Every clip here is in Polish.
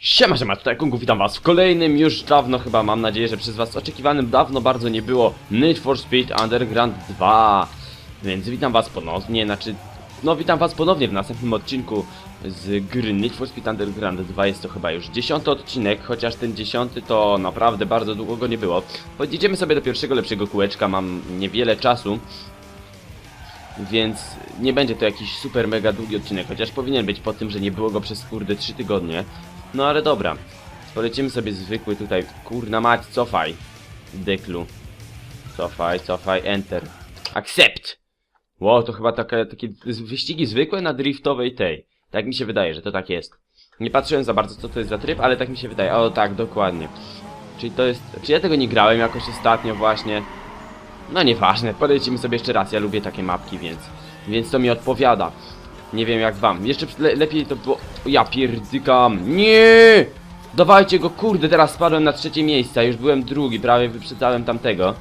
Siema, siema, tutaj Kungu, witam was w kolejnym, już dawno chyba, mam nadzieję, że przez was oczekiwanym dawno bardzo nie było Need for Speed Underground 2 Więc witam was ponownie, znaczy, no witam was ponownie w następnym odcinku z gry Need for Speed Underground 2 Jest to chyba już dziesiąty odcinek, chociaż ten dziesiąty to naprawdę bardzo długo go nie było. Podjedziemy sobie do pierwszego lepszego kółeczka, mam niewiele czasu więc nie będzie to jakiś super mega długi odcinek, chociaż powinien być po tym, że nie było go przez kurde 3 tygodnie. No ale dobra. Polecimy sobie zwykły tutaj. Kurna mać, cofaj. Deklu. Cofaj, cofaj, enter. Accept! Wow, to chyba takie, takie wyścigi zwykłe na driftowej tej. Tak mi się wydaje, że to tak jest. Nie patrzyłem za bardzo co to jest za tryb, ale tak mi się wydaje. O tak, dokładnie. Czyli to jest... Czy ja tego nie grałem jakoś ostatnio właśnie? No nieważne, polecimy sobie jeszcze raz, ja lubię takie mapki, więc... Więc to mi odpowiada. Nie wiem jak wam. Jeszcze le lepiej to było... Ja pierdykam. Nie! Dawajcie go, kurde, teraz spadłem na trzecie miejsce, a już byłem drugi, prawie wyprzedzałem tamtego.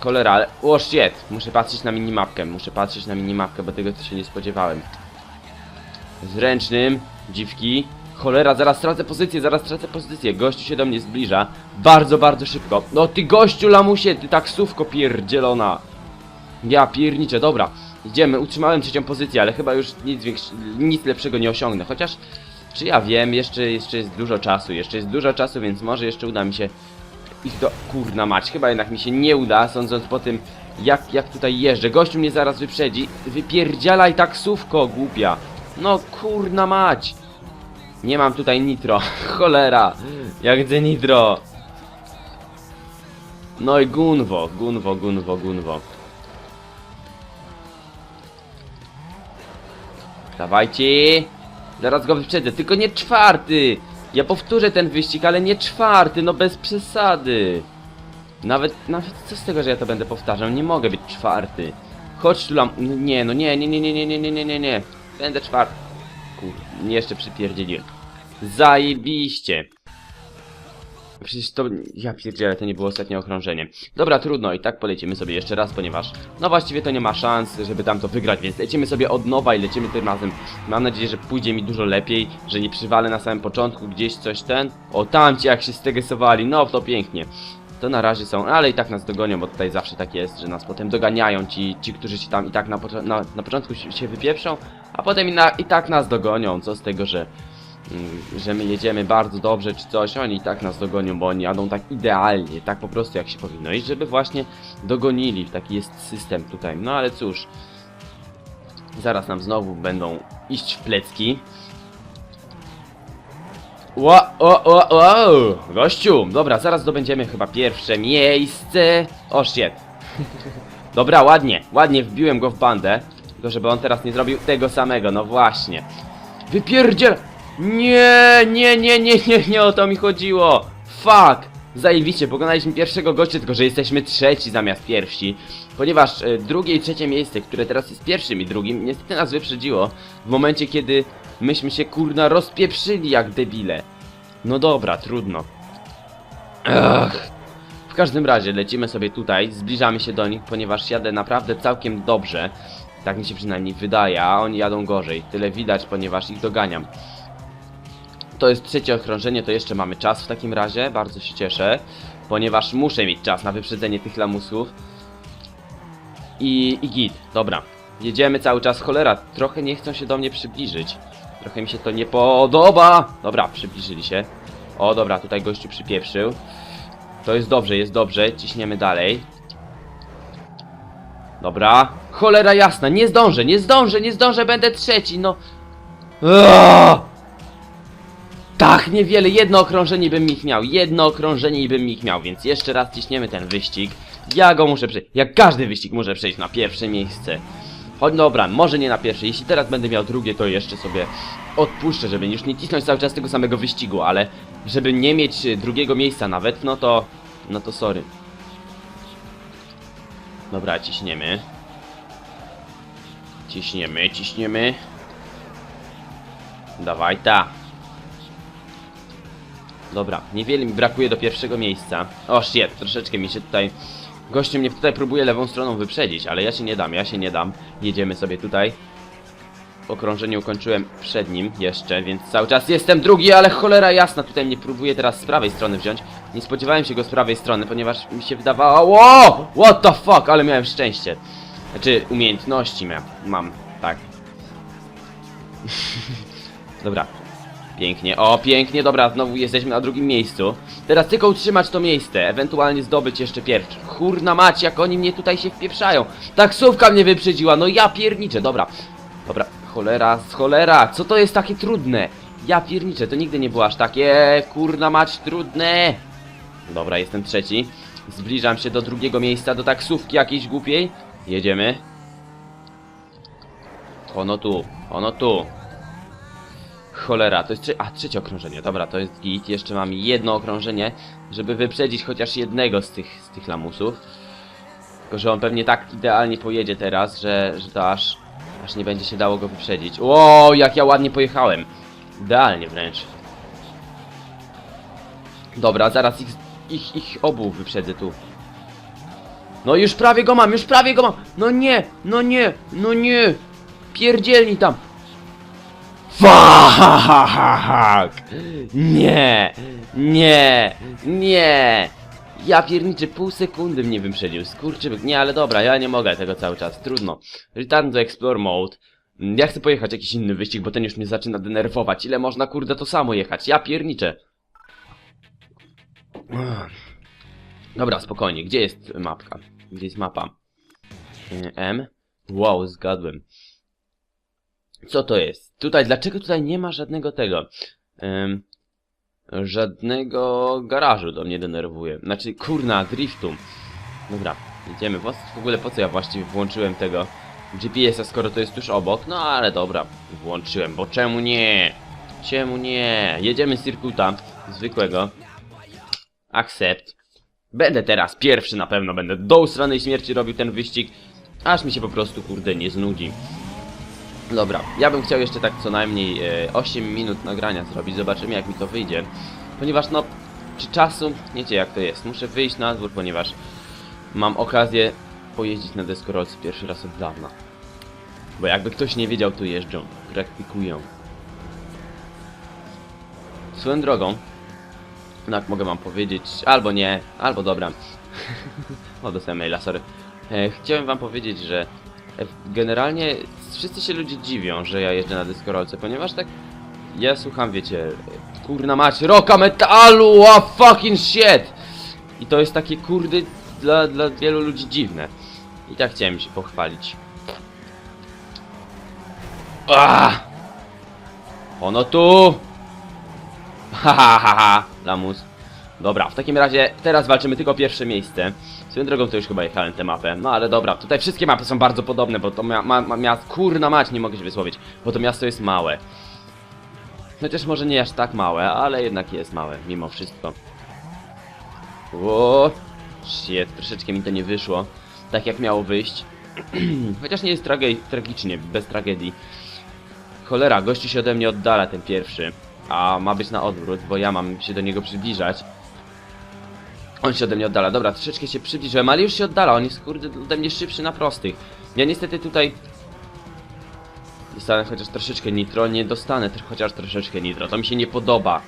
Cholera, ale... O shit! Muszę patrzeć na minimapkę, muszę patrzeć na minimapkę, bo tego to się nie spodziewałem. Zręcznym, dziwki. Cholera, zaraz stracę pozycję, zaraz stracę pozycję. Gościu się do mnie zbliża. Bardzo, bardzo szybko. No ty gościu lamusie, ty taksówko pierdzielona. Ja pierniczę, dobra. Idziemy, utrzymałem trzecią pozycję, ale chyba już nic, nic lepszego nie osiągnę. Chociaż, czy ja wiem, jeszcze, jeszcze jest dużo czasu, jeszcze jest dużo czasu, więc może jeszcze uda mi się ich do... Kurna mać, chyba jednak mi się nie uda, sądząc po tym, jak, jak tutaj jeżdżę. Gościu mnie zaraz wyprzedzi. Wypierdzialaj taksówko, głupia. No kurna mać. Nie mam tutaj nitro. Cholera. Jak chcę nitro. No i Gunwo, Gunwo, Gunwo, Gunwo. Dawajcie. Zaraz go wyprzedzę, tylko nie czwarty. Ja powtórzę ten wyścig, ale nie czwarty, no bez przesady. Nawet, nawet co z tego, że ja to będę powtarzał, nie mogę być czwarty. Chodź tu lam... Nie, no nie, nie, nie, nie, nie, nie, nie, nie, nie, nie. Będę czwarty. Kur... jeszcze przypierdzieliłem. Zajebiście. Przecież to... Ja pierdzielę, to nie było ostatnie okrążenie. Dobra, trudno, i tak polecimy sobie jeszcze raz, ponieważ... No właściwie to nie ma szans, żeby tam to wygrać, więc lecimy sobie od nowa i lecimy tym razem. Mam nadzieję, że pójdzie mi dużo lepiej, że nie przywalę na samym początku gdzieś coś ten... O, tamci jak się stresowali, no to pięknie. To na razie są, ale i tak nas dogonią, bo tutaj zawsze tak jest, że nas potem doganiają ci, ci którzy się tam i tak na, na, na początku się, wypieprzą, a potem i, na, i tak nas dogonią. Co z tego, że, że my jedziemy bardzo dobrze czy coś, oni tak nas dogonią, bo oni jadą tak idealnie, tak po prostu jak się powinno. I żeby właśnie dogonili, taki jest system tutaj. No ale cóż, zaraz nam znowu będą iść w plecki. Ła, o, o, o, gościu, dobra, zaraz zdobędziemy chyba pierwsze miejsce. O, shit. Dobra, ładnie, ładnie wbiłem go w bandę. Tylko żeby on teraz nie zrobił tego samego, no właśnie. Wypierdziel! Nie, nie, nie, nie, nie, nie o to mi chodziło. Fuck! Zajebiście, pokonaliśmy pierwszego gościa, tylko że jesteśmy trzeci zamiast pierwsi. Ponieważ e, drugie i trzecie miejsce, które teraz jest pierwszym i drugim, niestety nas wyprzedziło w momencie, kiedy myśmy się kurna rozpieprzyli jak debile. No dobra, trudno. W każdym razie lecimy sobie tutaj, zbliżamy się do nich, ponieważ jadę naprawdę całkiem dobrze. Tak mi się przynajmniej wydaje, a oni jadą gorzej. Tyle widać, ponieważ ich doganiam. To jest trzecie okrążenie, to jeszcze mamy czas w takim razie, bardzo się cieszę, ponieważ muszę mieć czas na wyprzedzenie tych lamusów. I, i git, dobra. Jedziemy cały czas, cholera, trochę nie chcą się do mnie przybliżyć. Trochę mi się to nie podoba. Dobra, przybliżyli się. O, dobra, tutaj gościu przypieprzył. To jest dobrze, jest dobrze, ciśniemy dalej. Dobra. Cholera jasna, nie zdążę, nie zdążę, nie zdążę, będę trzeci, no. Aaaa! Tak, niewiele, jedno okrążenie bym ich miał, jedno okrążenie i bym ich miał, więc jeszcze raz ciśniemy ten wyścig. Ja go muszę przejść, jak każdy wyścig muszę przejść na pierwsze miejsce. Choć dobra, może nie na pierwsze, jeśli teraz będę miał drugie, to jeszcze sobie odpuszczę, żeby już nie cisnąć cały czas tego samego wyścigu, ale żeby nie mieć e, drugiego miejsca nawet, no to, no to sorry. Dobra, ciśniemy. Ciśniemy, ciśniemy. Dawaj ta. Dobra, niewiele mi brakuje do pierwszego miejsca. O shit, troszeczkę mi się tutaj... Gościu mnie tutaj próbuje lewą stroną wyprzedzić, ale ja się nie dam, ja się nie dam. Jedziemy sobie tutaj. okrążenie ukończyłem przed nim jeszcze, więc cały czas jestem drugi, ale cholera jasna, tutaj mnie próbuje teraz z prawej strony wziąć. Nie spodziewałem się go z prawej strony, ponieważ mi się wydawało... Wow! What the fuck, ale miałem szczęście. Znaczy, umiejętności miałem, mam, tak. Dobra. Pięknie, o pięknie, dobra, znowu jesteśmy na drugim miejscu. Teraz tylko utrzymać to miejsce, ewentualnie zdobyć jeszcze pierwszy. Kurna mać, jak oni mnie tutaj się wpieprzają. Taksówka mnie wyprzedziła, no ja pierniczę, dobra. Dobra, cholera, z cholera, co to jest takie trudne? Ja pierniczę, to nigdy nie było aż takie, kurna mać, trudne. Dobra, jestem trzeci. Zbliżam się do drugiego miejsca, do taksówki jakiejś głupiej. Jedziemy. Ono tu, ono tu. Cholera, to jest trze a, trzecie okrążenie, dobra, to jest git, jeszcze mam jedno okrążenie, żeby wyprzedzić chociaż jednego z tych, z tych lamusów. Tylko, że on pewnie tak idealnie pojedzie teraz, że, że to aż, aż nie będzie się dało go wyprzedzić. Ło, jak ja ładnie pojechałem. Idealnie wręcz. Dobra, zaraz ich, ich, ich obu wyprzedzę tu. No już prawie go mam, już prawie go mam. No nie, no nie, no nie. Pierdzielni tam. Fuck! Nie! Nie! Nie! Ja pierniczy pół sekundy mnie wyprzedził. Skurczybyk. Nie, ale dobra, ja nie mogę tego cały czas. Trudno. Return to Explore Mode. Ja chcę pojechać jakiś inny wyścig, bo ten już mnie zaczyna denerwować. Ile można kurde to samo jechać? Ja pierniczę. Dobra, spokojnie. Gdzie jest mapka? Gdzie jest mapa? M? Wow, zgadłem. Co to jest? Tutaj, dlaczego tutaj nie ma żadnego tego? Ym, żadnego garażu to mnie denerwuje. Znaczy, kurna, driftu. Dobra, jedziemy. W ogóle po co ja właściwie włączyłem tego GPS-a, skoro to jest tuż obok? No ale dobra, włączyłem, bo czemu nie? Czemu nie? Jedziemy z circuita zwykłego. Accept. Będę teraz pierwszy na pewno, będę do usranej śmierci robił ten wyścig, aż mi się po prostu, kurde, nie znudzi. Dobra, ja bym chciał jeszcze tak co najmniej e, 8 minut nagrania zrobić, zobaczymy jak mi to wyjdzie. Ponieważ no, czy czasu, wiecie jak to jest, muszę wyjść na dwór, ponieważ mam okazję pojeździć na deskorolce pierwszy raz od dawna. Bo jakby ktoś nie wiedział, to jeżdżą, praktykują. Swoją drogą, no jak mogę wam powiedzieć, albo nie, albo dobra. o, dostałem maila, sorry. E, chciałem wam powiedzieć, że e, generalnie wszyscy się ludzie dziwią, że ja jeżdżę na deskorolce, ponieważ tak ja słucham, wiecie, kurna mać, roka metalu, a fucking shit! I to jest takie kurde dla, dla wielu ludzi dziwne. I tak chciałem się pochwalić. Ah! Ono tu! Ha ha ha ha! Lamus. Dobra, w takim razie teraz walczymy tylko o pierwsze miejsce. Swoją drogą to już chyba jechałem tę mapę. No ale dobra, tutaj wszystkie mapy są bardzo podobne, bo to ma ma miast... Kurna mać, nie mogę się wysłowić. Bo to miasto jest małe. Chociaż może nie aż tak małe, ale jednak jest małe, mimo wszystko. Ło, shit, troszeczkę mi to nie wyszło. Tak jak miało wyjść. Chociaż nie jest trage tragicznie, bez tragedii. Cholera, gościu się ode mnie oddala, ten pierwszy. A ma być na odwrót, bo ja mam się do niego przybliżać. On się ode mnie oddala. Dobra, troszeczkę się przybliżyłem, ale już się oddala. On jest kurde ode mnie szybszy na prostych. Ja niestety tutaj... Dostanę chociaż troszeczkę nitro. Nie dostanę chociaż troszeczkę nitro. To mi się nie podoba.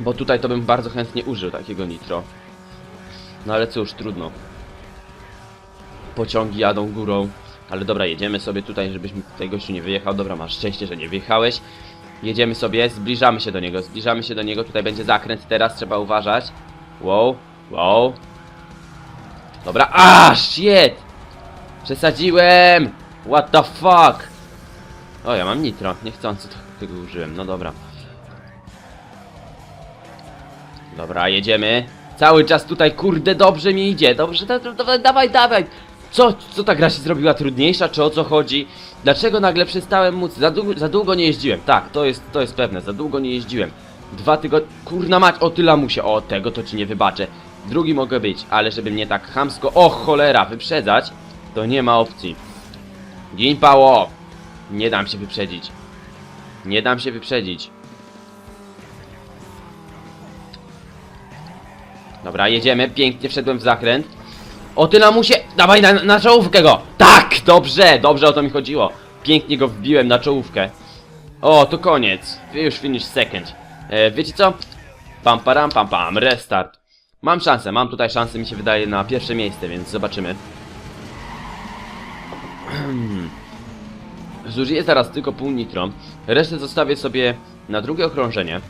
Bo tutaj to bym bardzo chętnie użył takiego nitro. No ale cóż, trudno. Pociągi jadą górą. Ale dobra, jedziemy sobie tutaj, żebyś tutaj gościu nie wyjechał. Dobra, masz szczęście, że nie wyjechałeś. Jedziemy sobie, zbliżamy się do niego, zbliżamy się do niego. Tutaj będzie zakręt, teraz trzeba uważać. Wow, wow. Dobra, a shit! Przesadziłem! What the fuck? O, ja mam nitro, niechcący tego użyłem, no dobra. Dobra, jedziemy. Cały czas tutaj, kurde, dobrze mi idzie. Dobrze, da, da, dawaj, dawaj. Co, co ta gra się zrobiła trudniejsza, czy o co chodzi? Dlaczego nagle przestałem móc? Za długo, za długo nie jeździłem. Tak, to jest, to jest pewne, za długo nie jeździłem. Dwa tygodnie... Kurna mać, o tyle musie. O, tego to ci nie wybaczę. Drugi mogę być, ale żeby mnie tak chamsko, o cholera, wyprzedzać, to nie ma opcji. Gin pało! Nie dam się wyprzedzić. Nie dam się wyprzedzić. Dobra, jedziemy. Pięknie wszedłem w zakręt. O ty lamusie! Dawaj na, na czołówkę go! Tak! Dobrze! Dobrze o to mi chodziło. pięknie go wbiłem na czołówkę. O, to koniec. Już finish second. E, wiecie co? Pam param pam pam, restart. Mam szansę, mam tutaj szansę mi się wydaje na pierwsze miejsce, więc zobaczymy. Zużyję zaraz tylko pół nitro. Resztę zostawię sobie na drugie okrążenie.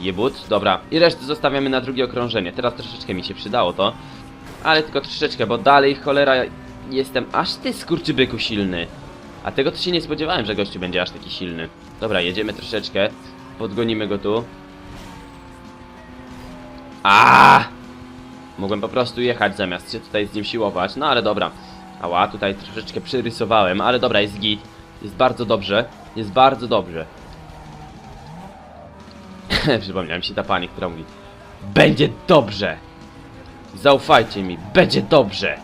Jebut, dobra. I resztę zostawiamy na drugie okrążenie. Teraz troszeczkę mi się przydało to. Ale tylko troszeczkę, bo dalej cholera jestem aż ty skurczybyku silny. A tego to się nie spodziewałem, że gościu będzie aż taki silny. Dobra, jedziemy troszeczkę. Podgonimy go tu. A! Mogłem po prostu jechać zamiast się tutaj z nim siłować. No ale dobra. Ała, tutaj troszeczkę przerysowałem, ale dobra, jest git. Jest bardzo dobrze. Jest bardzo dobrze. Przypomniała mi się ta pani, która mówi Będzie dobrze! Zaufajcie mi, będzie dobrze!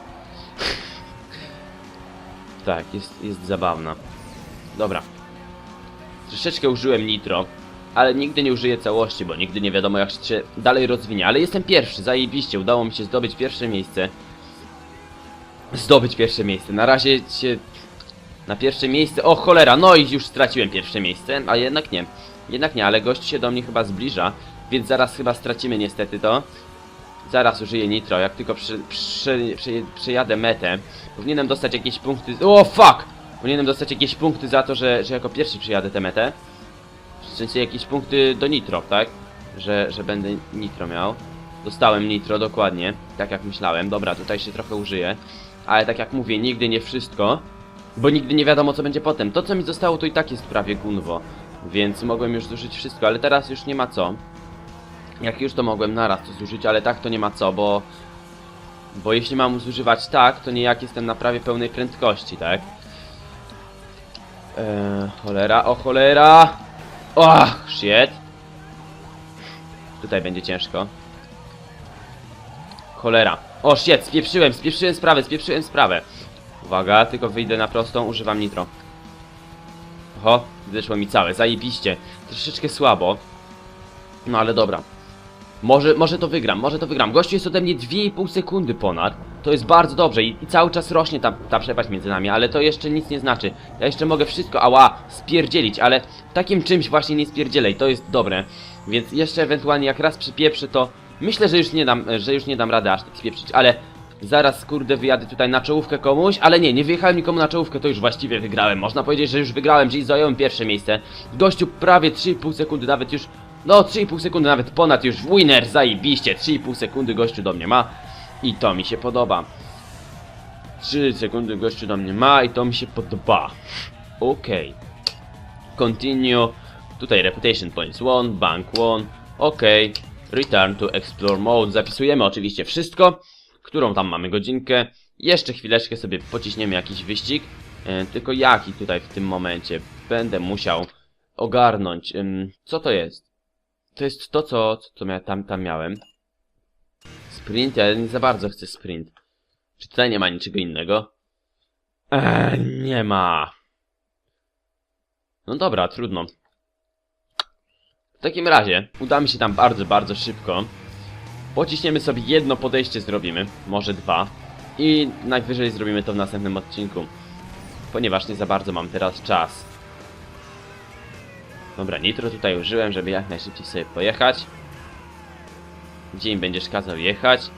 tak, jest, jest zabawna. Dobra. Troszeczkę użyłem nitro, ale nigdy nie użyję całości, bo nigdy nie wiadomo jak się dalej rozwinie. Ale jestem pierwszy, zajebiście, udało mi się zdobyć pierwsze miejsce. Zdobyć pierwsze miejsce. Na razie się... Na pierwsze miejsce... O cholera, no i już straciłem pierwsze miejsce, a jednak nie. Jednak nie, ale gość się do mnie chyba zbliża, więc zaraz chyba stracimy niestety to. Zaraz użyję nitro, jak tylko przy, przejadę metę. Powinienem dostać jakieś punkty... O fuck! Powinienem dostać jakieś punkty za to, że, że jako pierwszy przejadę tę metę. W sensie jakieś punkty do nitro, tak? Że, że będę nitro miał. Dostałem nitro, dokładnie. Tak jak myślałem. Dobra, tutaj się trochę użyję. Ale tak jak mówię, nigdy nie wszystko. Bo nigdy nie wiadomo co będzie potem. To co mi zostało to i tak jest prawie gunwo. Więc mogłem już zużyć wszystko, ale teraz już nie ma co. Jak już to mogłem naraz to zużyć, ale tak to nie ma co, bo... Bo jeśli mam zużywać tak, to nie jak jestem na prawie pełnej prędkości, tak? Eee, cholera, o cholera! Och, shit! Tutaj będzie ciężko. Cholera. O, shit, spieprzyłem, spieprzyłem sprawę, spieprzyłem sprawę. Uwaga, tylko wyjdę na prostą, używam nitro. Oho, wyszło mi całe, zajebiście. Troszeczkę słabo. No ale dobra. Może, może to wygram, może to wygram. Gościu jest ode mnie 2,5 sekundy ponad. To jest bardzo dobrze i, i cały czas rośnie ta, ta przepaść między nami, ale to jeszcze nic nie znaczy. Ja jeszcze mogę wszystko, ała, spierdzielić, ale takim czymś właśnie nie spierdzielej, to jest dobre. Więc jeszcze ewentualnie jak raz przypieprzę to... Myślę, że już nie dam, że już nie dam rady aż tak spieprzyć, ale... Zaraz, kurde, wyjadę tutaj na czołówkę komuś, ale nie, nie wyjechałem nikomu na czołówkę, to już właściwie wygrałem. Można powiedzieć, że już wygrałem, czyli zająłem pierwsze miejsce. Gościu prawie 3,5 sekundy, nawet już... No, 3,5 sekundy, nawet ponad już winner, zajebiście, 3,5 sekundy gościu do mnie ma. I to mi się podoba. 3 sekundy gościu do mnie ma i to mi się podoba. Okej. Continue. Tutaj reputation points 1, bank 1. Okej. Return to explore mode. Zapisujemy oczywiście wszystko którą tam mamy godzinkę. Jeszcze chwileczkę sobie pociśniemy jakiś wyścig. E, tylko jaki tutaj w tym momencie będę musiał ogarnąć. Ym, co to jest? To jest to, co, co tam, tam miałem. Sprint, ja nie za bardzo chcę sprint. Czy tutaj nie ma niczego innego? Eee, nie ma. No dobra, trudno. W takim razie udamy się tam bardzo, bardzo szybko. Pociśniemy sobie jedno podejście zrobimy, może dwa. I najwyżej zrobimy to w następnym odcinku. Ponieważ nie za bardzo mam teraz czas. Dobra, nitro tutaj użyłem, żeby jak najszybciej sobie pojechać. Gdzie im będziesz kazał jechać?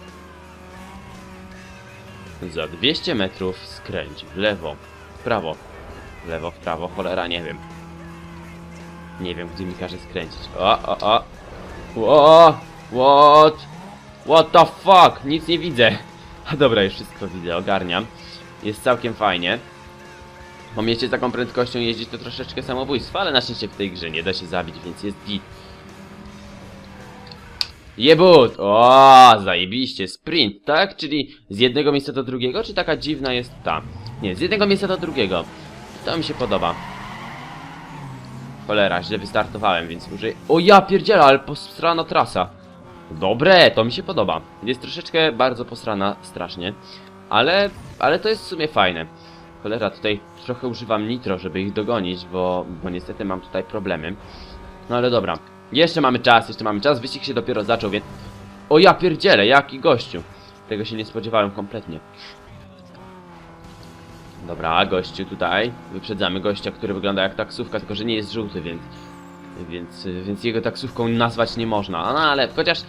Za 200 metrów skręć w lewo, w prawo. W lewo, w prawo, cholera, nie wiem. Nie wiem, gdzie mi każe skręcić. O, o, o. Ło, what? What the fuck? Nic nie widzę. A dobra, już wszystko widzę, ogarniam. Jest całkiem fajnie. Bo miecie taką prędkością jeździć to troszeczkę samobójstwo, ale na szczęście w tej grze nie da się zabić, więc jest git. Jebut! O, zajebiście, sprint, tak? Czyli z jednego miejsca do drugiego, czy taka dziwna jest ta? Nie, z jednego miejsca do drugiego. To mi się podoba. Cholera, źle wystartowałem, więc użyję... O ja pierdziela, ale posrana trasa. Dobre, to mi się podoba. Jest troszeczkę bardzo posrana, strasznie. Ale, ale to jest w sumie fajne. Cholera, tutaj trochę używam nitro, żeby ich dogonić, bo, bo niestety mam tutaj problemy. No ale dobra. Jeszcze mamy czas, jeszcze mamy czas. Wyścig się dopiero zaczął, więc... O ja pierdzielę, jaki gościu. Tego się nie spodziewałem kompletnie. Dobra, gościu tutaj. Wyprzedzamy gościa, który wygląda jak taksówka, tylko że nie jest żółty, więc... Więc, więc jego taksówką nazwać nie można. No ale chociaż...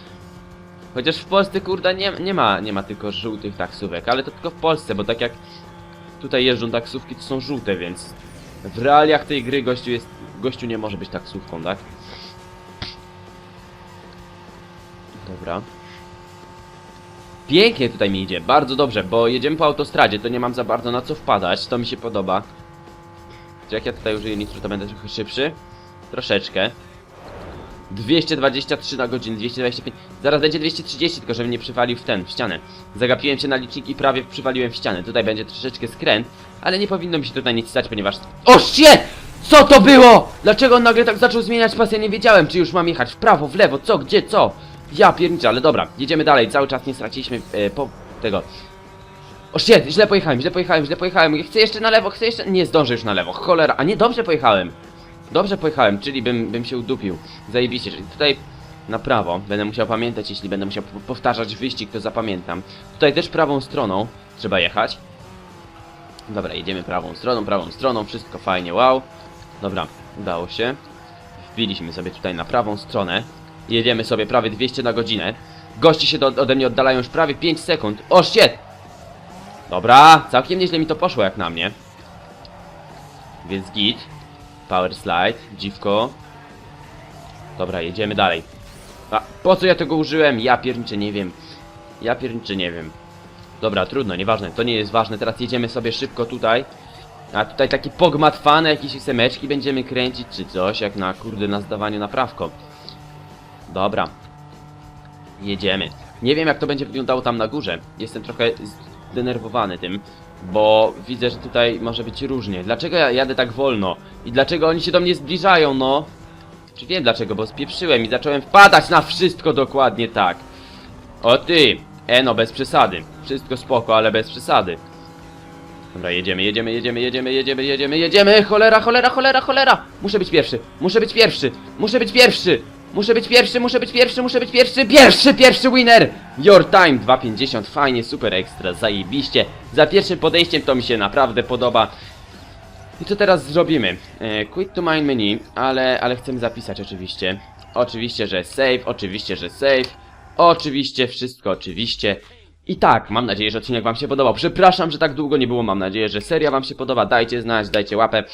Chociaż w Polsce, kurde, nie, nie, ma, nie ma tylko żółtych taksówek, ale to tylko w Polsce, bo tak jak tutaj jeżdżą taksówki, to są żółte, więc w realiach tej gry gościu jest... Gościu nie może być taksówką, tak? Dobra. Pięknie tutaj mi idzie, bardzo dobrze, bo jedziemy po autostradzie, to nie mam za bardzo na co wpadać, to mi się podoba. Czy jak ja tutaj użyję nitro, to będę trochę szybszy? Troszeczkę. 223 na godzinę, 225. Zaraz będzie 230, tylko żebym nie przywalił w ten, w ścianę. Zagapiłem się na licznik i prawie przywaliłem w ścianę. Tutaj będzie troszeczkę skręt, ale nie powinno mi się tutaj nic stać, ponieważ... O shit! Co to było? Dlaczego on nagle tak zaczął zmieniać pas? Ja nie wiedziałem, czy już mam jechać w prawo, w lewo, co, gdzie, co? Ja pierniczę, ale dobra, jedziemy dalej, cały czas nie straciliśmy e, po tego. O shit, źle pojechałem, źle pojechałem, źle pojechałem. Chcę jeszcze na lewo, chcę jeszcze... Nie zdążę już na lewo, cholera, a nie, dobrze pojechałem. Dobrze pojechałem, czyli bym, bym się udupił. Zajebiście, czyli tutaj na prawo będę musiał pamiętać, jeśli będę musiał po- powtarzać wyścig, to zapamiętam. Tutaj też prawą stroną trzeba jechać. Dobra, jedziemy prawą stroną, prawą stroną, wszystko fajnie, wow. Dobra, udało się. Wbiliśmy sobie tutaj na prawą stronę. Jedziemy sobie prawie 200 na godzinę. Gości się do, ode mnie oddalają już prawie 5 sekund. O shit! Dobra, całkiem nieźle mi to poszło jak na mnie. Więc git. Power slide, dziwko. Dobra, jedziemy dalej. A po co ja tego użyłem? Ja pierniczę nie wiem. Ja pierniczę nie wiem. Dobra, trudno, nieważne, to nie jest ważne. Teraz jedziemy sobie szybko tutaj. A tutaj taki pogmatwane jakieś semeczki będziemy kręcić czy coś, jak na kurde na zdawaniu na prawko. Dobra. Jedziemy. Nie wiem jak to będzie wyglądało tam na górze. Jestem trochę zdenerwowany tym, bo widzę, że tutaj może być różnie. Dlaczego ja jadę tak wolno? I dlaczego oni się do mnie zbliżają, no? Czy wiem dlaczego, bo spieprzyłem i zacząłem wpadać na wszystko dokładnie tak. O ty! E no, bez przesady. Wszystko spoko, ale bez przesady. Dobra, jedziemy, jedziemy, jedziemy, jedziemy, jedziemy, jedziemy, jedziemy! Cholera, cholera, cholera, cholera! Muszę być pierwszy, muszę być pierwszy, muszę być pierwszy! Muszę być pierwszy, muszę być pierwszy, muszę być pierwszy, pierwszy, pierwszy winner! Your time 2.50, fajnie, super ekstra, zajebiście. Za pierwszym podejściem to mi się naprawdę podoba. I co teraz zrobimy? E, quit to mine menu, ale, ale chcemy zapisać oczywiście. Oczywiście, że save, oczywiście, że save. Oczywiście, wszystko oczywiście. I tak, mam nadzieję, że odcinek wam się podobał. Przepraszam, że tak długo nie było, mam nadzieję, że seria wam się podoba. Dajcie znać, dajcie łapę.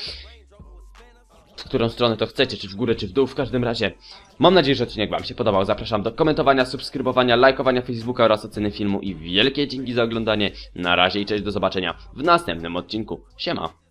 W którą stronę to chcecie, czy w górę, czy w dół, w każdym razie. Mam nadzieję, że odcinek wam się podobał. Zapraszam do komentowania, subskrybowania, lajkowania Facebooka oraz oceny filmu i wielkie dzięki za oglądanie. Na razie i cześć, do zobaczenia w następnym odcinku. Siema.